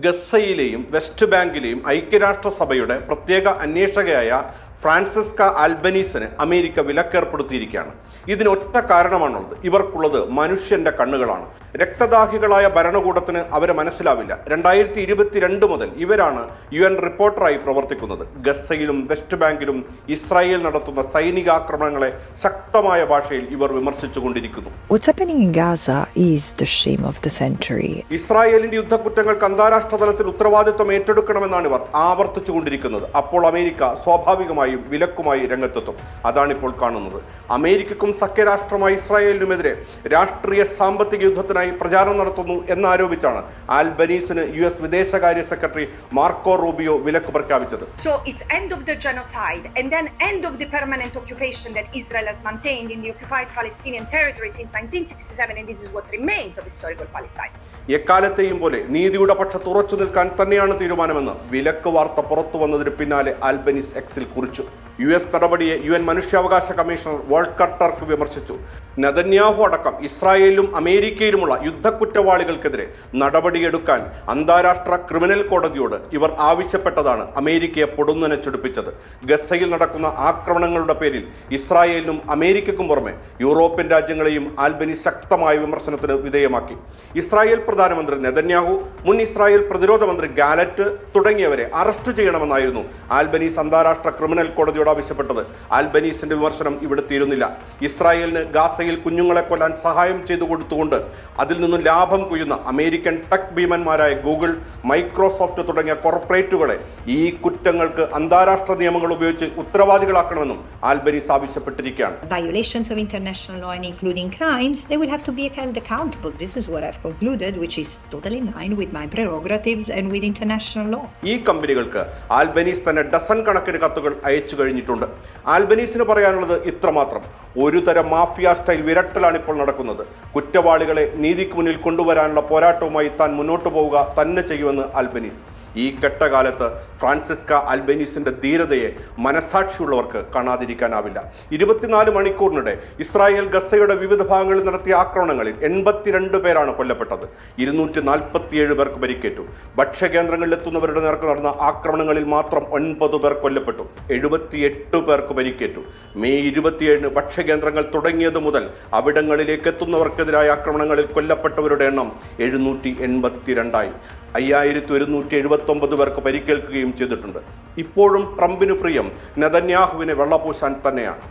ഗസയിലെയും west ബാങ്കിലെയും ഐക്യരാഷ്ട്രസഭയുടെ പ്രത്യേക അന്വേഷകയായ Francesca ആൽബനീസിന് America വിലക്കേർപ്പെടുത്തിയിരിക്കുകയാണ്. ഇതിനൊറ്റ കാരണമാണുള്ളത്. ഇവർക്കുള്ളത് മനുഷ്യന്റെ കണ്ണുകളാണ്. രക്തദാഹികളായ ഭരണകൂടത്തിന് അവരെ മനസ്സിലാവില്ല. രണ്ടായിരത്തി ഇരുപത്തിരണ്ട് മുതൽ ഇവരാണ് യു എൻ റിപ്പോർട്ടറായി പ്രവർത്തിക്കുന്നത്. ഗസയിലും വെസ്റ്റ് ബാങ്കിലും ഇസ്രായേൽ നടത്തുന്ന സൈനികാക്രമണങ്ങളെ ശക്തമായ ഭാഷയിൽ ഇവർ വിമർശിച്ചുകൊണ്ടിരിക്കുന്നു ഇസ്രായേലിന്റെ യുദ്ധക്കുറ്റങ്ങൾക്ക് അന്താരാഷ്ട്ര തലത്തിൽ ഉത്തരവാദിത്വം ഏറ്റെടുക്കണമെന്നാണ് ഇവർ ആവർത്തിച്ചുകൊണ്ടിരിക്കുന്നത് അപ്പോൾ അമേരിക്ക സ്വാഭാവികമായും വിലക്കുമായി രംഗത്തെത്തും. അതാണിപ്പോൾ കാണുന്നത്. അമേരിക്കക്കും സഖ്യരാഷ്ട്രമായ ഇസ്രായേലിനുമെതിരെ രാഷ്ട്രീയ സാമ്പത്തിക യുദ്ധത്തിനായി പ്രചാരണം നടത്തുന്നു എന്നാരോപിച്ചാണ് ആൽബനീസിന് യു എസ് വിദേശകാര്യ സെക്രട്ടറി മാർക്കോ റൂബിയോ വിലക്ക് പ്രഖ്യാപിച്ചത്. So it's end of and end of the permanent occupation that Israel has maintained in the occupied Palestinian territory since 1967 and this is what remains of historical Palestine. എക്കാലത്തെയും പോലെ നീതിയുടെ പക്ഷത്ത് ഉറച്ചു നിൽക്കാൻ തന്നെയാണ് തീരുമാനമെന്ന് വിലക്ക് വാർത്ത പുറത്തു വന്നതിന് പിന്നാലെ ആൽബനീസ് എക്സിൽ കുറിച്ചു. future. യു എസ് നടപടിയെ യു എൻ മനുഷ്യാവകാശ കമ്മീഷണർ വോൾക്കർ ടർക്ക് വിമർശിച്ചു. നദന്യാഹു അടക്കം ഇസ്രായേലിലും അമേരിക്കയിലുമുള്ള യുദ്ധക്കുറ്റവാളികൾക്കെതിരെ നടപടിയെടുക്കാൻ അന്താരാഷ്ട്ര ക്രിമിനൽ കോടതിയോട് ഇവർ ആവശ്യപ്പെട്ടതാണ് അമേരിക്കയെ പൊടുന്നനച്ചെടുപ്പിച്ചത്. ഗസയിൽ നടക്കുന്ന ആക്രമണങ്ങളുടെ പേരിൽ ഇസ്രായേലിനും അമേരിക്കയ്ക്കും പുറമെ യൂറോപ്യൻ രാജ്യങ്ങളെയും ആൽബനി ശക്തമായ വിമർശനത്തിന് വിധേയമാക്കി. ഇസ്രായേൽ പ്രധാനമന്ത്രി നെതന്യാഹു മുൻ ഇസ്രായേൽ പ്രതിരോധ മന്ത്രി ഗാലറ്റ് തുടങ്ങിയവരെ അറസ്റ്റ് ചെയ്യണമെന്നായിരുന്നു ആൽബനീസ് അന്താരാഷ്ട്ര ക്രിമിനൽ കോടതിയോട് ആവശ്യപ്പെട്ടത് ആൽബനീസിന്റെ വിമർശനം ഇവിടെ തീരുന്നില്ല ഇസ്രായേലിന് ഗാസയിൽ കുഞ്ഞുങ്ങളെ കൊല്ലാൻ സഹായം ചെയ്തു കൊടുത്തുകൊണ്ട് അതിൽ നിന്നും ലാഭം കൊയ്യുന്ന അമേരിക്കൻ ടെക് ഭീമന്മാരായ ഗൂഗിൾ മൈക്രോസോഫ്റ്റ് തുടങ്ങിയ കോർപ്പറേറ്റുകളെ ഈ കുറ്റങ്ങൾക്ക് അന്താരാഷ്ട്ര നിയമങ്ങൾ ഉപയോഗിച്ച് ഉത്തരവാദികളാക്കണമെന്നും ആൽബനീസ് ആവശ്യപ്പെട്ടിരിക്കുകയാണ് violations of international law and including crimes, they will have to be held accountable. This is what I've concluded, which is totally in line with my prerogatives and with international law. ഈ കമ്പനികൾക്ക് Albanese തന്നെ dozen കണക്കിന് കത്തുകൾ അയച്ചു കഴിഞ്ഞിട്ടുണ്ട്. ആൽബനീസിന് പറയാനുള്ളത് ഇത്രമാത്രം. ഒരു തരം മാഫിയ സ്റ്റൈൽ വിരട്ടലാണ് ഇപ്പോൾ നടക്കുന്നത്. കുറ്റവാളികളെ നീതിക്ക് മുന്നിൽ കൊണ്ടുവരാനുള്ള പോരാട്ടവുമായി താൻ മുന്നോട്ട് പോവുക തന്നെ ചെയ്യുമെന്ന് ആൽബനീസ്. ഈ കെട്ടകാലത്ത് ഫ്രാൻസിസ്ക അൽബനീസിന്റെ ധീരതയെ മനസാക്ഷിയുള്ളവർക്ക് കാണാതിരിക്കാനാവില്ല. ഇരുപത്തിനാല് മണിക്കൂറിനിടെ ഇസ്രായേൽ ഗസയുടെ വിവിധ ഭാഗങ്ങളിൽ നടത്തിയ ആക്രമണങ്ങളിൽ എൺപത്തിരണ്ട് പേരാണ് കൊല്ലപ്പെട്ടത്. ഇരുന്നൂറ്റി നാൽപ്പത്തിയേഴ് പേർക്ക് പരിക്കേറ്റു. ഭക്ഷ്യകേന്ദ്രങ്ങളിൽ എത്തുന്നവരുടെ നേർക്ക് നടന്ന ആക്രമണങ്ങളിൽ മാത്രം ഒൻപത് പേർ കൊല്ലപ്പെട്ടു. എഴുപത്തിയെട്ട് പേർക്ക് പരിക്കേറ്റു. മെയ് ഇരുപത്തിയേഴിന് ഭക്ഷ്യകേന്ദ്രങ്ങൾ തുടങ്ങിയത് മുതൽ അവിടങ്ങളിലേക്ക് എത്തുന്നവർക്കെതിരായ ആക്രമണങ്ങളിൽ കൊല്ലപ്പെട്ടവരുടെ എണ്ണം എഴുന്നൂറ്റി എൺപത്തിരണ്ടായി. അയ്യായിരത്തി ഒരുന്നൂറ്റി എഴുപത്തി ഒമ്പത് പേർക്ക് പരിക്കേൽക്കുകയും ചെയ്തിട്ടുണ്ട്. ഇപ്പോഴും ട്രംപിന് പ്രിയം നെതന്യാഹുവിനെ വെള്ളപൂശാൻ തന്നെയാണ്.